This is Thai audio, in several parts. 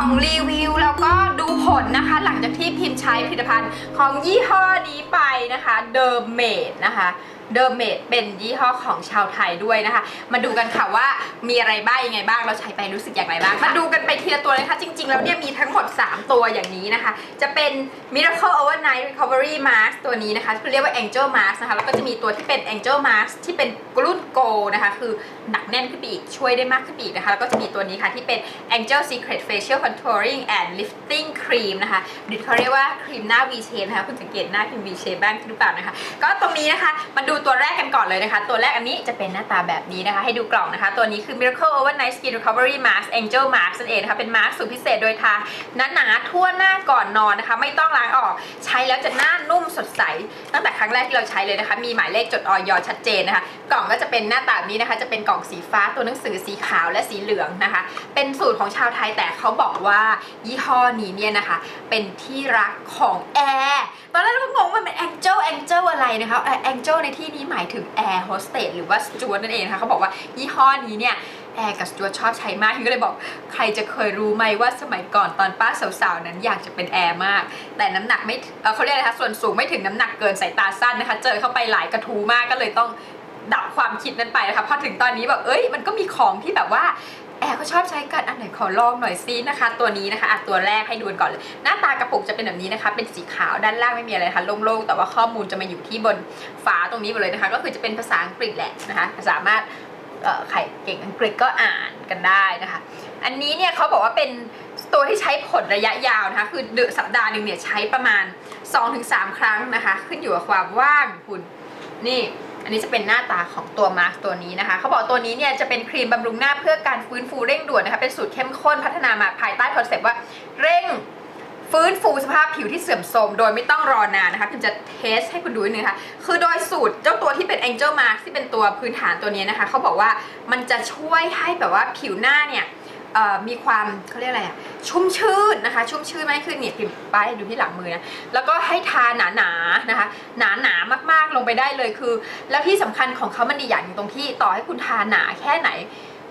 องรีวิวแล้วก็ดูผลนะคะ หลังจากที่พิมพ์ใช้ผลิตภัณฑ์ของยี่ห้อนี้ไปนะคะเดอร์เมดนะคะ เดอร์เมดเป็นยี่ห้อของชาวไทยด้วยนะคะ มาดูกันค่ะว่ามีอะไรบ้างยังไงบ้างเราใช้ไปรู้สึกอย่างไรบ้าง มาดูกันไปทีละตัวเลยค่ะจริง ๆ แล้วเนี่ยมีทั้งหมด 3 ตัวอย่างนี้นะคะ จะเป็น Miracle Overnight Recovery Mask ตัวนี้นะคะคือเรียกว่า Angel Mask นะคะแล้วก็จะมีตัวที่เป็น Angel Mask ที่เป็นรุ่น Go นะคะคือหนักแน่นขึ้นไปอีกช่วยได้มากขึ้นไปอีกนะคะแล้วก็จะมีตัวนี้ค่ะที่เป็น Angel Secret Facial Contouring and Lifting Cream นะคะหรือเขาเรียกว่าครีมหน้า V shape นะคะคุณสังเกตหน้าพิม V shape บ้างหรือเปล่านะคะ ก็ตรงนี้นะคะมาดูตัวแรกกันก่อนเลยนะคะ ตัวแรกอันนี้จะเป็นหน้าตาแบบนี้นะคะ ให้ดูกล่องนะคะ ตัวนี้คือ Miracle Overnight Skin Recovery Mask Angel Mask นั่นเองนะคะเป็นมาร์สูตรพิเศษโดยทาหนาๆทั่วหน้าก่อนนอนนะคะ ไม่ต้องล้างออกใช้แล้วจะหน้านุ่มสดใส ตั้งแต่ครั้งแรกที่เราใช้เลยนะคะ มีหมายเลขจดออยชัดเจนนะคะ กล่องก็จะเป็นหน้าตาแบบนี้นะคะ จะเป็นกล่องสีฟ้าตัวหนังสือสีขาวและสีเหลืองนะคะ เป็นสูตรของชาวไทยแต่เขาบอกว่ายี่ห้อนี้เนี่ยนะคะ เป็นที่รักของแอร์ตอนแรกเราก็งงว่ามันเป็น Angel Angel อะไรนะคะแองเจิลในที่นี้หมายถึงแอร์โฮสเตสหรือว่าสจวตนั่นเองนะคะเขาบอกว่ายี่ห้อนี้เนี่ยแอร์กับสจวตชอบใช้มากก็เลยบอกใครจะเคยรู้ไหมว่าสมัยก่อนตอนป้าสาวๆนั้นอยากจะเป็นแอร์มาก แต่น้ำหนักไม่เเขาเรียกอะไรคะส่วนสูงไม่ถึงน้ำหนักเกินสายตาสั้นนะคะ เจอเข้าไปหลายกระทูมากก็เลยต้องดับความคิดนั้นไปนะคะพอถึงตอนนี้แบบเอ้ยมันก็มีของที่แบบว่า แอร์ก็ชอบใช้กันอันไหนขอลองหน่อยซินะคะ ตัวนี้นะคะอะตัวแรกให้ดูกันก่อนเลยหน้าตากระปุกจะเป็นแบบนี้นะคะ เป็นสีขาวด้านล่างไม่มีอะไรนะคะโล่งๆแต่ว่าข้อมูลจะมาอยู่ที่บนฝาตรงนี้หมดเลยนะคะ ก็คือจะเป็นภาษาอังกฤษแหละนะคะ สามารถเอ่อใครเก่งอังกฤษก็อ่านกันได้นะคะ อันนี้เนี่ยเขาบอกว่าเป็นตัวที่ใช้ผลระยะยาวนะคะ คือเดือนสัปดาห์หนึ่งเนี่ยใช้ประมาณ 2-3 ครั้งนะคะ ขึ้นอยู่กับความว่างคุณนี่ อันนี้จะเป็นหน้าตาของตัวมาร์กตัวนี้นะคะ เขาบอกตัวนี้เนี่ยจะเป็นครีมบำรุงหน้าเพื่อการฟื้นฟูเร่งด่วนนะคะ เป็นสูตรเข้มข้นพัฒนามาภายใต้คอนเซปต์ว่าเร่งฟื้นฟูสภาพผิวที่เสื่อมโทรมโดยไม่ต้องรอนานนะคะพิมจะเทสให้คุณดูนิดนึงค่ะ คือโดยสูตรเจ้าตัวที่เป็น Angel Mask ที่เป็นตัวพื้นฐานตัวนี้นะคะ เขาบอกว่ามันจะช่วยให้แบบว่าผิวหน้าเนี่ย มีความเขาเรียกอะไรอะชุ่มชื่นนะคะ ชุ่มชื่นมากขึ้นเนี่ยพิมพ์ป้ายดูที่หลังมือนะแล้วก็ให้ทาหนาๆนะคะ หนาหนามากๆลงไปได้เลยคือ แล้วที่สำคัญของเขามันดีอย่างหนึ่งตรงที่ต่อให้คุณทาหนาแค่ไหน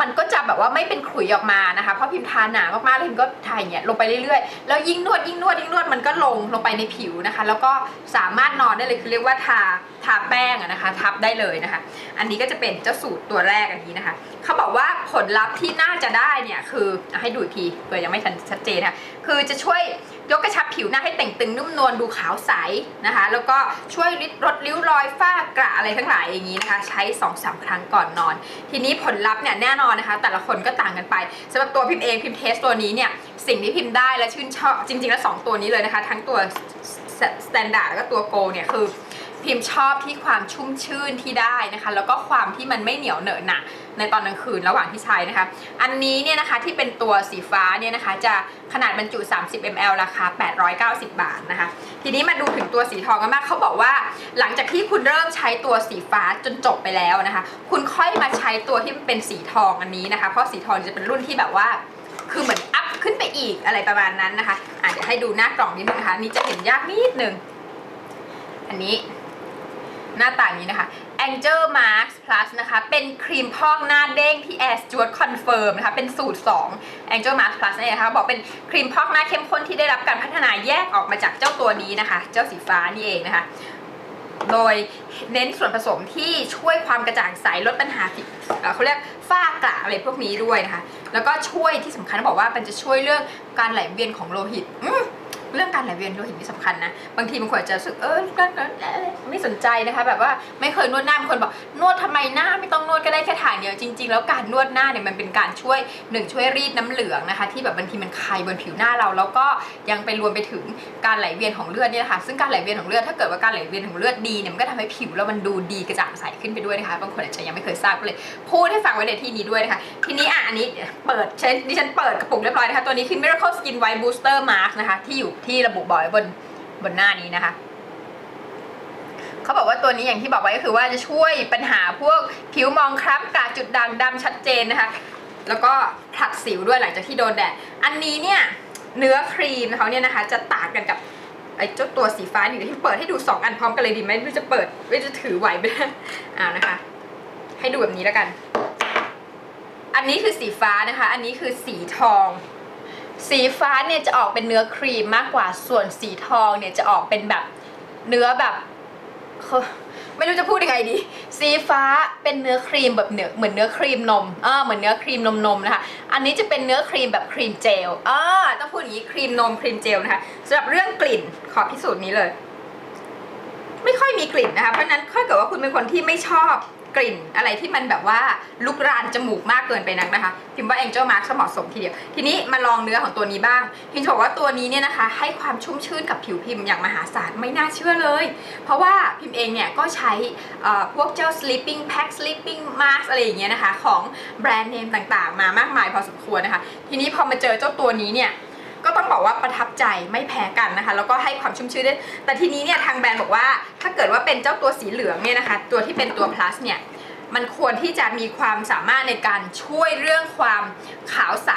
มันก็จะแบบว่าไม่เป็นขลุยออกมานะคะเพราะพิมพ์ทาหนามากๆแล้วพิมก็ทาอย่างเงี้ยลงไปเรื่อยๆแล้วยิ่งนวดยิ่งนวดยิ่งนวดมันก็ลงลงไปในผิวนะคะ แล้วก็สามารถนอนได้เลยคือเรียกว่าทาทาแป้งอะนะคะ ทับได้เลยนะคะ อันนี้ก็จะเป็นเจ้าสูตรตัวแรกอันนี้นะคะเขาบอกว่าผลลัพธ์ที่น่าจะได้เนี่ยคือให้ดูอีกทีเผื่อยังไม่ชัดเจนนะคะคือจะช่วย ยกกระชับผิวหน้าให้แต่งตึงนุ่มนวลดูขาวใสนะคะ แล้วก็ช่วยลดริ้วรอยฝ้ากระอะไรทั้งหลายอย่างนี้นะคะ ใช้2-3ครั้งก่อนนอน ทีนี้ผลลัพธ์เนี่ยแน่นอนนะคะ แต่ละคนก็ต่างกันไปสำหรับตัวพิมพ์เองพิมพ์เทสตัวนี้เนี่ยสิ่งที่พิมพ์ได้และชื่นชอบจริงๆแล้วสองตัวนี้เลยนะคะ ทั้งตัวสแตนดาร์ดแล้วก็ตัวโกเนี่ยคือ พิมพ์ชอบที่ความชุ่มชื่นที่ได้นะคะ แล้วก็ความที่มันไม่เหนียวเหนอะหนะในตอนกลางคืนระหว่างที่ใช้นะคะ อันนี้เนี่ยนะคะที่เป็นตัวสีฟ้าเนี่ยนะคะ จะขนาดบรรจุ 30 ml ราคา 890 บาทนะคะ ทีนี้มาดูถึงตัวสีทองกันมากเขาบอกว่า หลังจากที่คุณเริ่มใช้ตัวสีฟ้าจนจบไปแล้วนะคะ คุณค่อยมาใช้ตัวที่เป็นสีทองอันนี้นะคะ เพราะสีทองจะเป็นรุ่นที่แบบว่าคือเหมือนอัพขึ้นไปอีกอะไรประมาณนั้นนะคะอะเดี๋ยวให้ดูหน้ากล่องนิดนึงนะคะนนี่จะเห็นยากนิดนึงอันนี้ หน้าต่างนี้นะคะ Angel Mask Plus นะคะ เป็นครีมพอกหน้าเด้งที่ Air Stewart Confirm นะคะ เป็นสูตร 2 Angel Mask Plus นั่นะคะ บอกเป็นครีมพอกหน้าเข้มข้นที่ได้รับการพัฒนาแยกออกมาจากเจ้าตัวนี้นะคะ เจ้าสีฟ้านี่เองนะคะ โดยเน้นส่วนผสมที่ช่วยความกระจ่างใสลดปัญหาผิวเอ่อเขาเรียกฝ้ากระอะไรพวกนี้ด้วยนะคะ แล้วก็ช่วยที่สำคัญเขาบอกว่ามันจะช่วยเรื่องการไหลเวียนของโลหิตอื เรื่องการไหลเวียนโลหิตนี่สำคัญนะ บางทีบางคนอาจจะรู้สึกเออก็ไม่สนใจนะคะ แบบว่าไม่เคยนวดหน้าบางคนบอกนวดทำไมหน้าไม่ต้องนวดก็ได้แค่ถ่ายเดียวจริง ๆ แล้วการนวดหน้าเนี่ยมันเป็นการช่วยหนึ่งช่วยรีดน้ำเหลืองนะคะ ที่แบบบางทีมันคายบนผิวหน้าเรา แล้วก็ยังไปรวมไปถึงการไหลเวียนของเลือดเนี่ยนะคะซึ่งการไหลเวียนของเลือดถ้าเกิดว่าการไหลเวียนของเลือดดีเนี่ยมันก็ทำให้ผิวเรามันดูดีกระจ่างใสขึ้นไปด้วยนะคะบางคนอาจจะยังไม่เคยทราบก็เลย พูดให้ฟังไว้ในที่นี้ด้วยนะคะทีนี้อะอันนี้เปิดเช่นดิฉันเปิดกระปุกเรียบร้อยนะคะตัวนี้คือ Miracle Skin White Booster Mask นะคะที่อยู่ที่ระบุบอกไว้บนบนหน้านี้นะคะเขาบอกว่าตัวนี้อย่างที่บอกไว้ก็คือว่าจะช่วยปัญหาพวกผิวมองคล้ำกระจุดด่างดำชัดเจนนะคะ แล้วก็ผลัดสิวด้วยหลังจากที่โดนแดดอันนี้เนี่ยเนื้อครีมเขาเนี่ยนะคะ จะต่างกันกับไอ้เจ้าตัวสีฟ้านี่ที่เปิดให้ดู 2 อันพร้อมกันเลยดีไหมไม่จะเปิดไม่จะถือไหวไปอ่านะคะ ให้ดูแบบนี้แล้วกัน อันนี้คือสีฟ้านะคะ อันนี้คือสีทอง สีฟ้าเนี่ยจะออกเป็นเนื้อครีมมากกว่าส่วนสีทองเนี่ยจะออกเป็นแบบเนื้อแบบไม่รู้จะพูดยังไงดี สีฟ้าเป็นเนื้อครีมแบบเนื้อเหมือนเนื้อครีมนมอ่าเหมือนเนื้อครีมนมนมนะคะ อันนี้จะเป็นเนื้อครีมแบบครีมเจลอ่าต้องพูดอย่างนี้ครีมนมครีมเจลนะคะสำหรับเรื่องกลิ่นขอพิสูจน์นี้เลย ไม่ค่อยมีกลิ่นนะคะ เพราะฉะนั้นถ้าเกิดว่าคุณเป็นคนที่ไม่ชอบ กลิ่นอะไรที่มันแบบว่าลุกรานจมูกมากเกินไปนักนะคะ พิมพ์ว่า Angel Mark เหมาะสมทีเดียว ทีนี้มาลองเนื้อของตัวนี้บ้าง พิมพ์จะบอกว่าตัวนี้เนี่ยนะคะ ให้ความชุ่มชื่นกับผิวพิมพ์อย่างมหาศาลไม่น่าเชื่อเลย เพราะว่าพิมพ์เองเนี่ยก็ใช้พวกเจ้า sleeping pack sleeping mask อะไรอย่างเงี้ยนะคะ ของแบรนด์เนมต่างๆ มามากมายพอสมควรนะคะ ทีนี้พอมาเจอเจ้าตัวนี้เนี่ย ก็ต้องบอกว่าประทับใจไม่แพ้กันนะคะ แล้วก็ให้ความชุ่มชื้นด้แต่ทีนี้เนี่ยทางแบรนด์บอกว่า ถ้าเกิดว่าเป็นเจ้าตัวสีเหลืองเนี่ยนะคะ ตัวที่เป็นตัว plus เนี่ยมันควรที่จะมีความสามารถในการช่วยเรื่องความขาวใส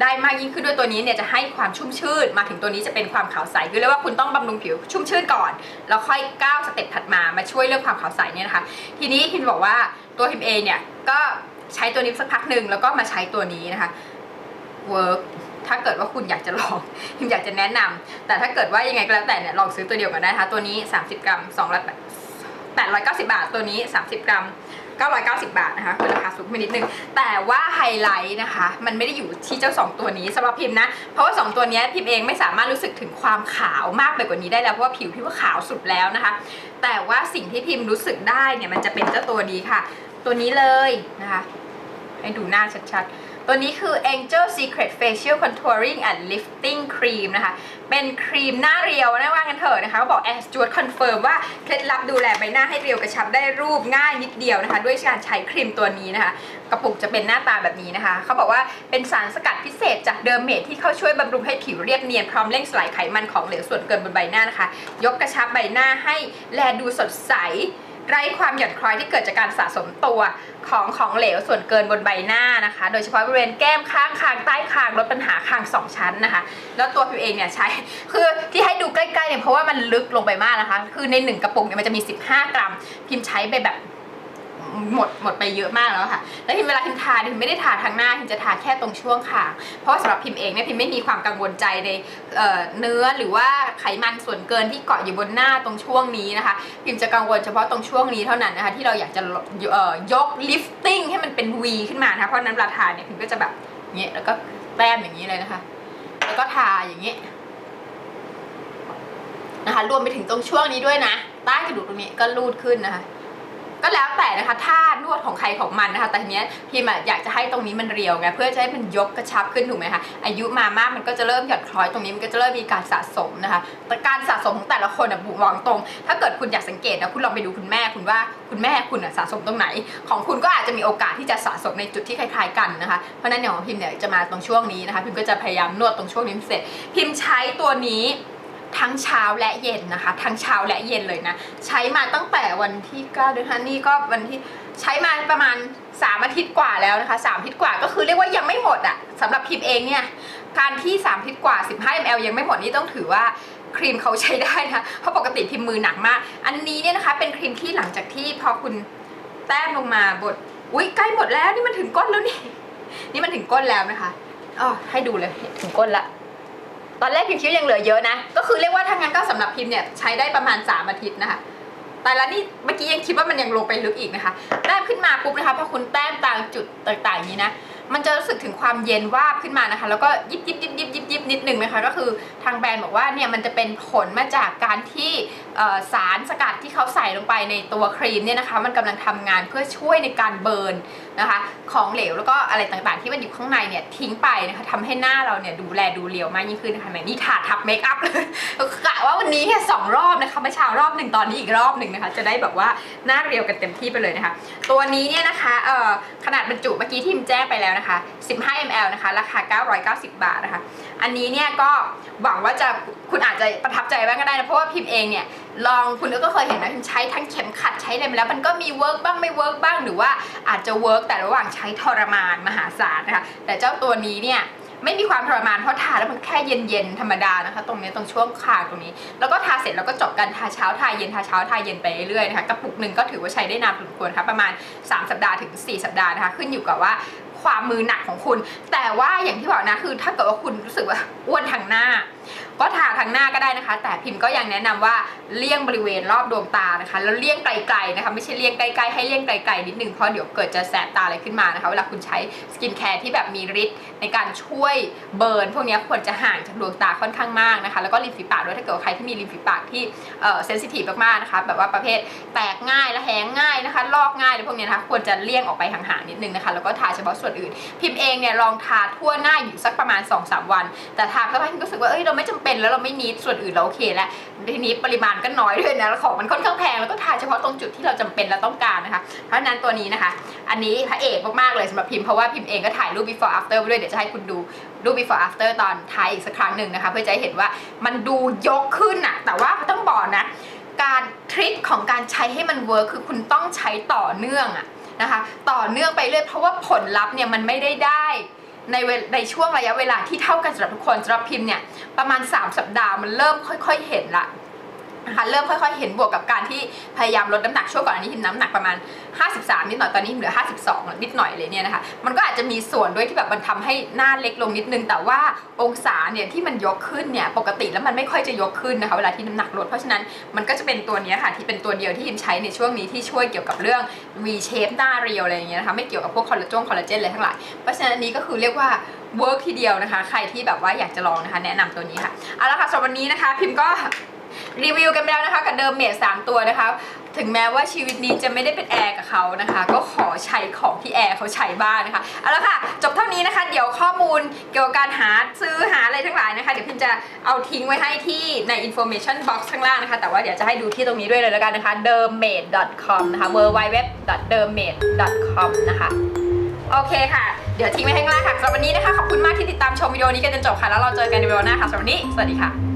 ได้มากยิ่งขึ้นด้วยตัวนี้เนี่ยจะให้ความชุ่มชื่น มาถึงตัวนี้จะเป็นความขาวใสคือเรียกว่าคุณต้องบำรุงผิวชุ่มชื่นก่อน แล้วค่อยก้าวสเต็ปถัดมามาช่วยเรื่องความขาวใสเนี่ยนะคะ ทีนี้พิมบอกว่าตัวพิมเองเนี่ยก็ใช้ตัวนี้สักพักหนึ่งแล้วก็มาใช้ตัวนี้นะคะเวิร์ก ถ้าเกิดว่าคุณอยากจะลองพิมอยากจะแนะนำแต่ถ้าเกิดว่ายังไงก็แล้วแต่เนี่ยลองซื้อตัวเดียวกันได้นะคะตัวนี้ 30 กรัม2 890 บาท ตัวนี้ 30 กรัม 990 บาทนะคะคือราคาสูงไปนิดนึง แต่ว่าไฮไลท์นะคะ มันไม่ได้อยู่ที่เจ้า 2 ตัวนี้สำหรับพิมพ์นะ เพราะว่า 2 ตัวนี้พิมเองไม่สามารถรู้สึกถึงความขาวมากไปกว่านี้ได้แล้ว เพราะว่าผิวพิมว่าขาวสุดแล้วนะคะ แต่ว่าสิ่งที่พิมรู้สึกได้เนี่ยมันจะเป็นเจ้าตัวนี้ค่ะ ตัวนี้เลยนะคะ ให้ดูหน้าชัดๆ ตัวนี้คือ Angel Secret Facial Contouring and Lifting Cream นะคะ เป็นครีมหน้าเรียวนะว่ากันเถอะนะคะเขาบอกแอสจวดคอนเฟิร์มว่า เคล็ดลับดูแลใบหน้าให้เรียวกระชับได้รูปง่ายนิดเดียวนะคะ ด้วยการใช้ครีมตัวนี้นะคะ กระปุกจะเป็นหน้าตาแบบนี้นะคะ เขาบอกว่าเป็นสารสกัดพิเศษจากเดิมเมดที่เข้าช่วยบำรุงให้ผิวเรียบเนียนพร้อมเร่งสลายไขมันของเหลวส่วนเกินบนใบหน้านะคะ ยกกระชับใบหน้าให้แลดูสดใส ไร้ความหย่อนคล้อยที่เกิดจากการสะสมตัวของของเหลวส่วนเกินบนใบหน้านะคะ โดยเฉพาะบริเวณแก้มข้างคางใต้คางลดปัญหาคางสองชั้นนะคะ แล้วตัวพิมเองเนี่ยใช้คือที่ให้ดูใกล้ๆเนี่ยเพราะว่ามันลึกลงไปมากนะคะ คือในหนึ่งกระปุกเนี่ยมันจะมี 15 กรัม พิมใช้ไปแบบ หมดหมดไปเยอะมากแล้วค่ะ แล้วพิมเวลาพิมทาพิมไม่ได้ทาทางหน้าพิมจะทาแค่ตรงช่วงคาง เพราะว่าสำหรับพิมเองเนี่ยพิมไม่มีความกังวลใจในเเนื้อหรือว่าไขมันส่วนเกินที่เกาะอยู่บนหน้าตรงช่วงนี้นะคะ พิมจะกังวลเฉพาะตรงช่วงนี้เท่านั้นนะคะที่เราอยากจะยก lifting ให้มันเป็น V ขึ้นมานะคะเพราะนั้นเวลาทาเนี่ยพิมก็จะแบบเงี้ยแล้วก็แต้มอย่างนี้เลยนะคะ แล้วก็ทาอย่างนี้ยนะคะรวมไปถึงตรงช่วงนี้ด้วยนะ ใต้กระดูกตรงนี้ก็รูดขึ้นนะคะ ก็แล้วแต่นะคะท่านวดของใครของมันนะคะ แต่ทีเนี้ยพิมอยากจะให้ตรงนี้มันเรียวไงเพื่อจะให้มันยกกระชับขึ้นถูกไหมคะอายุมามากมันก็จะเริ่มหย่อนคล้อยตรงนี้มันก็จะเริ่มมีการสะสมนะคะแต่การสะสมของแต่ละคนอะบุมองตรง ถ้าเกิดคุณอยากสังเกตนะคุณลองไปดูคุณแม่คุณว่าคุณแม่คุณอะสะสมตรงไหน ของคุณก็อาจจะมีโอกาสที่จะสะสมในจุดที่คล้ายๆกันนะคะเพราะนั้นอย่างของพิมเนี่ยจะมาตรงช่วงนี้นะคะ พิมก็จะพยายามนวดตรงช่วงนี้พิเศษพิมใช้ตัวนี้ ทั้งเช้าและเย็นนะคะ ทั้งเช้าและเย็นเลยนะ ใช้มาตั้งแต่วันที่9เดือนธันนี่ก็วันที่ใช้มาประมาณ 3 อาทิตย์กว่าแล้วนะคะ 3 อาทิตย์กว่าก็คือเรียกว่ายังไม่หมดอะ่ะสำหรับพิมพ์เองเนี่ย การที่ 3 อาทิตย์กว่า 15 ml ยังไม่หมดนี่ต้องถือว่าครีมเขาใช้ได้นะ เพราะปกติพิมพ์มือหนักมาก อันนี้เนี่ยนะคะเป็นครีมที่หลังจากที่พอคุณแต้มลงมาบด อุ้ยใกล้หมดแล้วนี่มันถึงก้นแล้วนี่ นี่มันถึงก้นแล้วนะคะอ๋อให้ดูเลยถึงก้นละ ตอนแรกพิมพ์คิดว่ายังเหลือเยอะนะ ก็คือเรียกว่าถ้างั้นก็สำหรับพิมพ์เนี่ยใช้ได้ประมาณ 3 อาทิตย์นะคะ แต่ละนี่เมื่อกี้ยังคิดว่ามันยังลงไปลึกอีกนะคะ แต้มขึ้นมาปุ๊บนะคะพอคุณแต้มตามจุดต่างๆนี้นะ มันจะรู้สึกถึงความเย็นวาบขึ้นมานะคะ แล้วก็ยิบยิบยิบยิบยิบยิบนิดหนึ่งนะคะ ก็คือทางแบรนด์บอกว่าเนี่ยมันจะเป็นผลมาจากการที่สารสกัดที่เขาใส่ลงไปในตัวครีมเนี่ยนะคะ มันกำลังทำงานเพื่อช่วยในการเบิร์นนะคะ ของเหลวแล้วก็อะไรต่างๆ ที่มันอยู่ข้างในเนี่ยทิ้งไปนะคะทำให้หน้าเราเนี่ยดูแลดูเรียวมากยิ่งขึ้นนะคะแหมนี่ทาทับเมคอัพเลยกะว่าวันนี้แค่สองรอบนะคะเมื่อเช้ารอบหนึ่งตอนนี้อีกรอบหนึ่งนะคะ จะได้แบบว่าหน้าเรียวกันเต็มที่ไปเลยนะคะ ตัวนี้เนี่ยนะคะเอ่อขนาดบรรจุเมื่อกี้ที่พิมแจ้งไปแล้วนะคะ 15 ml นะคะ ราคา 990 บาทนะคะ อันนี้เนี่ยก็หวังว่าจะคุณอาจจะประทับใจบ้างก็ได้นะเพราะว่าพิมเองเนี่ย ลองคุณก็เคยเห็นนะพิมใช้ทั้งเข็มขัดใช้อะไรมาแล้วมันก็มีเวิร์กบ้างไม่เวิร์กบ้างหรือว่าอาจจะเวิร์กแต่ระหว่างใช้ทรมานมหาศาลนะคะแต่เจ้าตัวนี้เนี่ยไม่มีความทรมานเพราะทาแล้วมันแค่เย็นๆธรรมดานะคะ ตรงนี้ตรงช่วงคางตรงนี้ แล้วก็ทาเสร็จแล้วก็จบกันทาเช้าทาเย็นทาเช้าทาเย็นไปเรื่อยๆนะคะกระปุกหนึ่งก็ถือว่าใช้ได้นานพอสมควรค่ะประมาณ 3 สัปดาห์ถึง 4 สัปดาห์นะคะ ขึ้นอยู่กับว่า ความมือหนักของคุณ แต่ว่าอย่างที่บอกนะคือ ถ้าเกิดว่าคุณรู้สึกว่าอ้วนทางหน้า ก็ทาทางหน้าก็ได้นะคะ แต่พิมพ์ก็ยังแนะนำว่าเลี่ยงบริเวณรอบดวงตานะคะ แล้วเลี่ยงไกลๆนะคะ ไม่ใช่เลี่ยงใกล้ๆให้เลี่ยงไกลๆนิดนึงเพราะเดี๋ยวเกิดจะแสบตาอะไรขึ้นมานะคะเวลาคุณใช้สกินแคร์ที่แบบมีฤทธิ์ในการช่วยเบิร์นพวกนี้ควรจะห่างจากดวงตาค่อนข้างมากนะคะ แล้วก็ริมฝีปากด้วยถ้าเกิดใครที่มีริมฝีปากที่เอ่อเซนซิทีฟมากๆนะคะ แบบว่าประเภทแตกง่ายและแห้งง่ายนะคะ ลอกง่ายอะไรพวกนี้นะคะควรจะเลี่ยงออกไปห่างๆนิดนึงนะคะแล้วก็ทาเฉพาะส่วนอื่น พิมพ์เองเนี่ยลองทาทั่วหน้าอยู่สักประมาณ 2-3 วัน แต่ทาแล้วพิมก็รู้สึกว่าเอ้ยเราไม่จำเป็นแล้วเราไม่นิดส่วนอื่นเราโอเคแล้วทีนี้ปริมาณก็น้อยด้วยนะแล้วของมันค่อนข้างแพงแล้วก็ทาเฉพาะตรงจุดที่เราจำเป็นและต้องการนะคะเพราะฉะนั้นตัวนี้นะคะ อันนี้พระเอกมากๆเลยสำหรับพิมพ์เพราะว่าพิมพ์เองก็ถ่ายรูป before after ไว้ด้วยเดี๋ยวจะให้คุณดูรูป before after ตอนท้ายอีกสักครั้งหนึ่งนะคะเพื่อจะให้เห็นว่ามันดูยกขึ้นอะแต่ว่าต้องบอกนะการทริคของการใช้ให้มันเวิร์คคือคุณต้องใช้ต่อเนื่องอะ นะคะ ต่อเนื่องไปเรื่อยเพราะว่าผลลัพธ์เนี่ยมันไม่ได้ได้ในในช่วงระยะเวลาที่เท่ากันสำหรับทุกคนสำหรับพิมพ์เนี่ยประมาณ 3 สัปดาห์มันเริ่มค่อย ๆ เห็นละ นะคะเริ่มค่อยๆเห็นบวกกับการที่พยายามลดน้ำหนักช่วงก่อนอันนี้พิมพ์น้ำหนักประมาณ 53 นิดหน่อยตอนนี้เหลือ 52 นิดหน่อยเลยเนี่ยนะคะมันก็อาจจะมีส่วนด้วยที่แบบมันทำให้หน้าเล็กลงนิดนึง แต่ว่าองศาเนี่ยที่มันยกขึ้นเนี่ยปกติแล้วมันไม่ค่อยจะยกขึ้นนะคะเวลาที่น้ำหนักลดเพราะฉะนั้นมันก็จะเป็นตัวเนี้ยค่ะที่เป็นตัวเดียวที่พิมใช้ในช่วงนี้ที่ช่วยเกี่ยวกับเรื่อง V shape หน้าเรียวอะไรอย่างเงี้ยนะคะไม่เกี่ยวกับพวกคอลลาจงคอลลาเจนอะไรทั้งหลายเพราะฉะนั้นอันนี้ก็คือเรียกว่าเวิร์กทีเดียวนะคะ ใครที่แบบว่าอยากจะลองนะคะ แนะนำตัวนี้ค่ะ เอาละค่ะสำหรับวันนี้นะคะ พิมพ์ก็ รีวิวกันไปแล้วนะคะกับเดิมเมดสามตัวนะคะ ถึงแม้ว่าชีวิตนี้จะไม่ได้เป็นแอร์กับเขานะคะ ก็ขอใช้ของที่แอร์เขาใช้บ้างนะคะเอาละค่ะ จบเท่านี้นะคะ เดี๋ยวข้อมูลเกี่ยวกับการหาซื้อหาอะไรทั้งหลายนะคะ เดี๋ยวพิมจะเอาทิ้งไว้ให้ที่ใน information box ข้างล่างนะคะ แต่ว่าเดี๋ยวจะให้ดูที่ตรงนี้ด้วยเลยแล้วกันนะคะ d e r m a d c o m นะคะ w w w d e r m a d c o m นะคะโอเคค่ะ เดี๋ยวทิ้งไว้ข้างล่างค่ะสำหรับวันนี้นะคะ ขอบคุณมากที่ติดตามชมวิดีโอนี้กันจนจบค่ะ แล้วเราเจอกันในวิดีโอหน้าค่ะสำหรับวันนี้ สวัสดีค่ะ